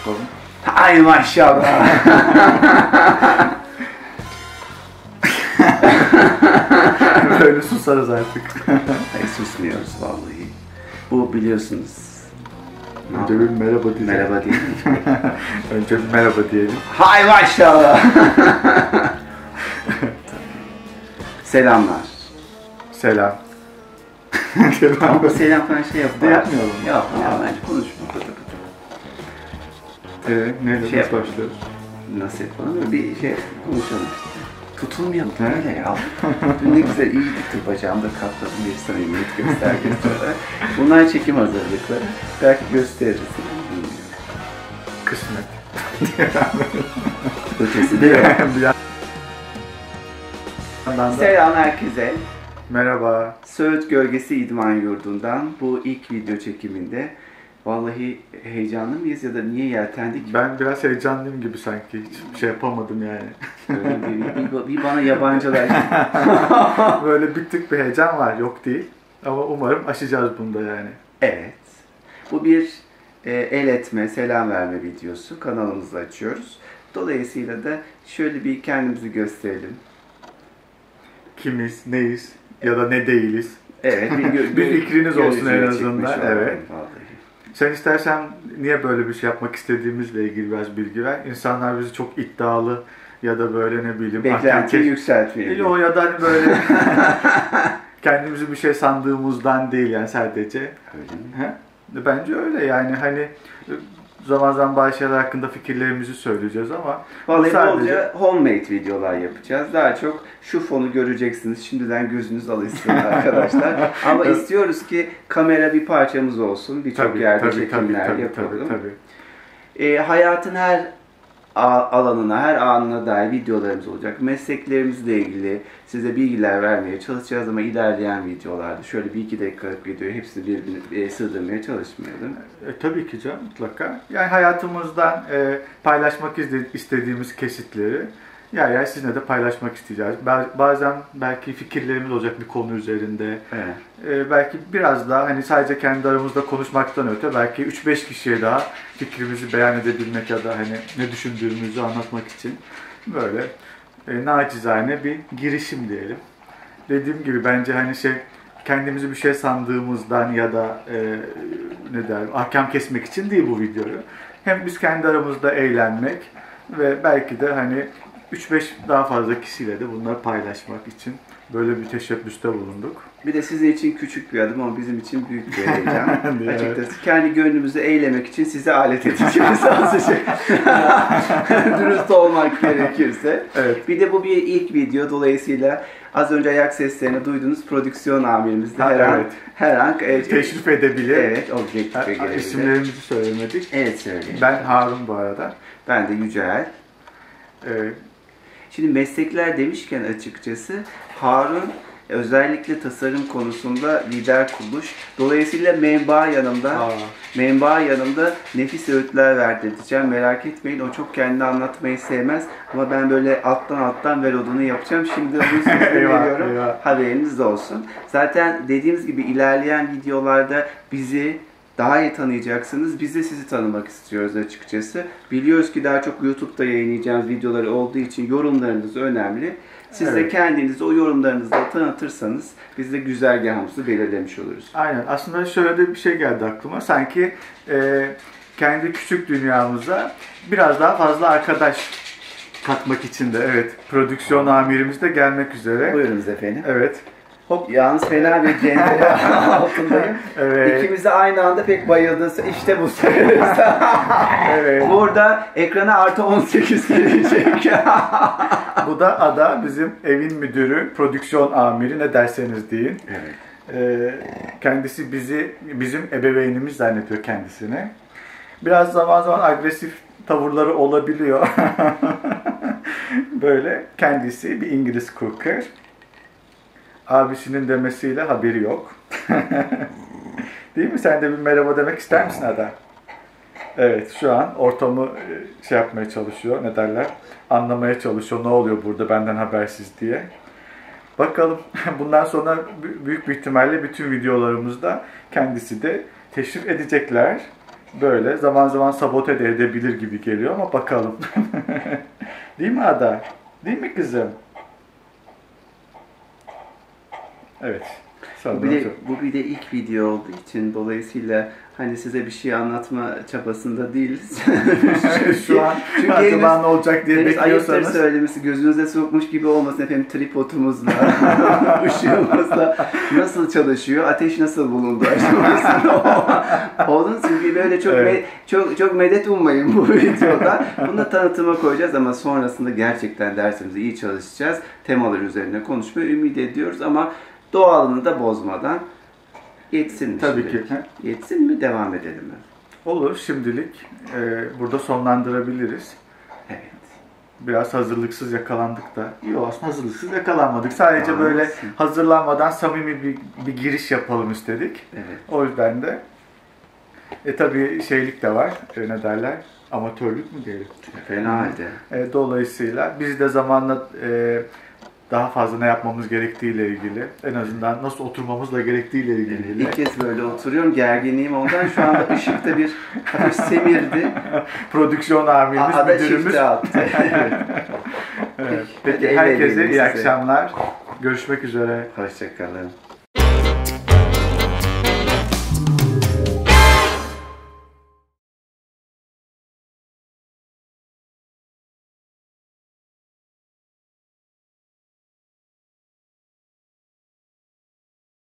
yapalım. Ay maşallah. Böyle susarız artık. Ay susmuyoruz vallahi. Bu biliyorsunuz. Önce bir merhaba diyelim. Merhaba mi? Önce bir merhaba diyelim. Hay maşallah. Selamlar. Selam. Ama selam falan şey yap. De yapmayalım. Yok ya bence konuşma. Ee, ne Şey yapalım. başlıyoruz? Nasıl yapalım? Bir şey konuşalım. Tutulmayalım öyle ya. Dün ne güzel iyi gittim bacağımda katladım bir samimiyet göstergesi olarak. Bunlar çekim hazırlıkları. Belki gösteririz. Kısmet. Ötesi de yok. Selam herkese. merhaba. Söğüt Gölgesi İdman Yurdu'ndan bu ilk video çekiminde vallahi heyecanlı mıyız ya da niye yeltendik? Ben biraz heyecanlıyım gibi sanki. Hiç şey yapamadım yani. Bir, bir, bir bana yabancılar. Böyle bir tık bir heyecan var. Yok değil. Ama umarım aşacağız bunda yani. evet. Bu bir e, el etme, selam verme videosu. Kanalımızı açıyoruz. Dolayısıyla da şöyle bir kendimizi gösterelim. Kimiz, neyiz ya da ne değiliz. Evet. Bir, gö- Bir fikriniz olsun en azından, evet. vallahi. Sen istersen niye böyle bir şey yapmak istediğimizle ilgili biraz bilgi ver. İnsanlar bizi çok iddialı ya da böyle ne bileyim Beklentiyi yükseltmeyelim. Yo ya da hani böyle kendimizi bir şey sandığımızdan değil yani sadece. Öyle mi? He? Bence öyle yani hani zaman zaman bazı şeyler hakkında fikirlerimizi söyleyeceğiz ama Vallahi sadece- bolca homemade videolar yapacağız. Daha çok şu fonu göreceksiniz. Şimdiden gözünüz alışsın arkadaşlar. Ama istiyoruz ki kamera bir parçamız olsun. Birçok yerde çekimler yapalım. tabii, tabii. Ee, hayatın her alanına, her anına dair videolarımız olacak. Mesleklerimizle ilgili size bilgiler vermeye çalışacağız ama ilerleyen videolarda şöyle bir iki dakikalık videoyu hepsini birbirine e, sığdırmaya çalışmayalım. E, tabii ki canım mutlaka. Yani hayatımızdan e, paylaşmak istediğimiz kesitleri yer yer sizinle de paylaşmak isteyeceğiz. Ba- Bazen belki fikirlerimiz olacak bir konu üzerinde. Evet. E, belki biraz daha hani sadece kendi aramızda konuşmaktan öte belki 3-5 kişiye daha fikrimizi beyan edebilmek ya da hani ne düşündüğümüzü anlatmak için böyle e, nacizane bir girişim diyelim. Dediğim gibi bence hani şey kendimizi bir şey sandığımızdan ya da e, ne der ahkam kesmek için değil bu videoyu. Hem biz kendi aramızda eğlenmek ve belki de hani 3-5 daha fazla kişiyle de bunları paylaşmak için böyle bir teşebbüste bulunduk. Bir de sizin için küçük bir adım ama bizim için büyük bir heyecan. Evet. Açıkçası kendi gönlümüzü eğlemek için size alet edeceğiz azıcık. Dürüst olmak gerekirse. Evet. Bir de bu bir ilk video dolayısıyla az önce ayak seslerini duydunuz prodüksiyon amirimiz de her an evet. her an e, Teşrif edebilir. evet objektife gelebilir. İsimlerimizi söylemedik. Evet söyleyeyim. Ben Harun bu arada. Ben de Yücel. Ee, Şimdi meslekler demişken açıkçası Harun özellikle tasarım konusunda lider kuruluş. Dolayısıyla menba yanımda. aa, Menba yanımda nefis öğütler verdireceğim. Merak etmeyin o çok kendini anlatmayı sevmez. Ama ben böyle alttan alttan ver odunu yapacağım. Şimdi sözünü Eyvah, veriyorum. Haberiniz olsun. Zaten dediğimiz gibi ilerleyen videolarda bizi daha iyi tanıyacaksınız. Biz de sizi tanımak istiyoruz açıkçası. Biliyoruz ki daha çok YouTube'da yayınlayacağımız videoları olduğu için yorumlarınız önemli. Siz de Evet. kendinizi o yorumlarınızla tanıtırsanız biz de güzergahımızı belirlemiş oluruz. aynen. Aslında şöyle de bir şey geldi aklıma. Sanki e, kendi küçük dünyamıza biraz daha fazla arkadaş katmak için de evet. Prodüksiyon amirimiz de gelmek üzere. Buyurunuz efendim. Evet. Hop yalnız fena bir cendere altındayım. Evet. İkimiz de aynı anda pek bayıldık. İşte bu Evet. Burada ekrana artı 18 gelecek. Bu da Ada bizim evin müdürü, prodüksiyon amiri ne derseniz deyin. evet. Ee, kendisi bizi bizim ebeveynimiz zannediyor kendisini. Biraz zaman zaman agresif tavırları olabiliyor. Böyle kendisi bir İngiliz cooker. Abisinin demesiyle haberi yok. Değil mi? Sen de bir merhaba demek ister misin Ada? Evet, şu an ortamı e, şey yapmaya çalışıyor, ne derler, anlamaya çalışıyor, ne oluyor burada benden habersiz diye. Bakalım, bundan sonra bü- büyük bir ihtimalle bütün videolarımızda kendisi de teşrif edecekler. böyle zaman zaman sabote de edebilir gibi geliyor ama bakalım. Değil mi Ada? Değil mi kızım? Evet. Bu bir, de, bu bir de ilk video olduğu için dolayısıyla hani size bir şey anlatma çabasında değiliz. Şu an Çünkü acaba ne olacak diye Henüz ayıptır bekliyorsanız söylemesi gözünüze sokmuş gibi olmasın efendim tripodumuzla, ışığımızla nasıl çalışıyor, ateş nasıl bulundu Onun çünkü böyle çok Evet. me- çok çok medet ummayın bu videoda. Bunu tanıtıma koyacağız ama sonrasında gerçekten dersimizi iyi çalışacağız. Temalar üzerine konuşmayı ümit ediyoruz ama doğalını da bozmadan yetsin mi tabii şimdilik? ki. Yetsin mi devam edelim mi? Olur şimdilik e, burada sonlandırabiliriz. Evet. Biraz hazırlıksız yakalandık da. Yok aslında hazırlıksız yakalanmadık. Sadece Aa, böyle hazırlanmadan samimi bir, bir giriş yapalım istedik. Evet. O yüzden de e tabii şeylik de var. E, ne derler? Amatörlük mü diyelim? Fena halde. E, dolayısıyla biz de zamanla e, daha fazla ne yapmamız gerektiğiyle ilgili, en azından nasıl oturmamızla gerektiğiyle ilgili. İlk kez böyle oturuyorum. Gerginliğim ondan. Şu anda ışıkta bir hafif semirdi. Prodüksiyon amirimiz, Ada müdürümüz. attı. Evet. Evet. Peki el herkese iyi akşamlar. Görüşmek üzere. Hoşçakalın.